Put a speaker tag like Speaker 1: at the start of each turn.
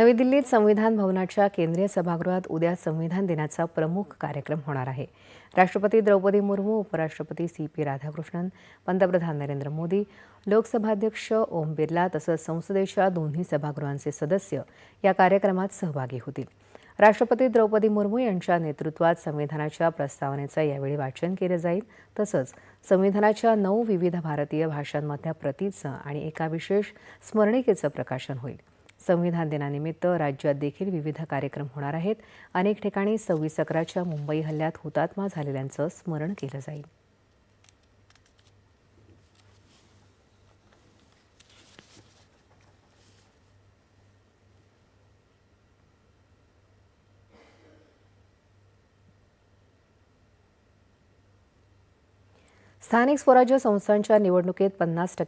Speaker 1: नवी दिल्लीत संविधान भवनाच्या केंद्रीय सभागृहात उद्या संविधान दिनाचा प्रमुख कार्यक्रम होणार आहे. राष्ट्रपती द्रौपदी मुर्मू उपराष्ट्रपती सी पी राधाकृष्णन पंतप्रधान नरेंद्र मोदी लोकसभाध्यक्ष ओम बिर्ला तसंच संसदेच्या दोन्ही सभागृहांचे सदस्य या कार्यक्रमात सहभागी होतील. राष्ट्रपती द्रौपदी मुर्मू यांच्या नेतृत्वात संविधानाच्या प्रस्तावनेचं यावेळी वाचन केलं जाईल. तसंच संविधानाच्या नऊ विविध भारतीय भाषांमधल्या प्रतीचं आणि एका विशेष स्मरणिकेचं प्रकाशन होईल. संविधान दिनानिमित्त राज्यात देखील विविध कार्यक्रम होणार आहेत. अनेक ठिकाणी सव्वीस अकराच्या मुंबई हल्ल्यात हुतात्मा झालेल्यांचं स्मरण केलं जाईल. स्थानिक स्वराज्य संस्थांच्या निवडणुकीत पन्नास टक्के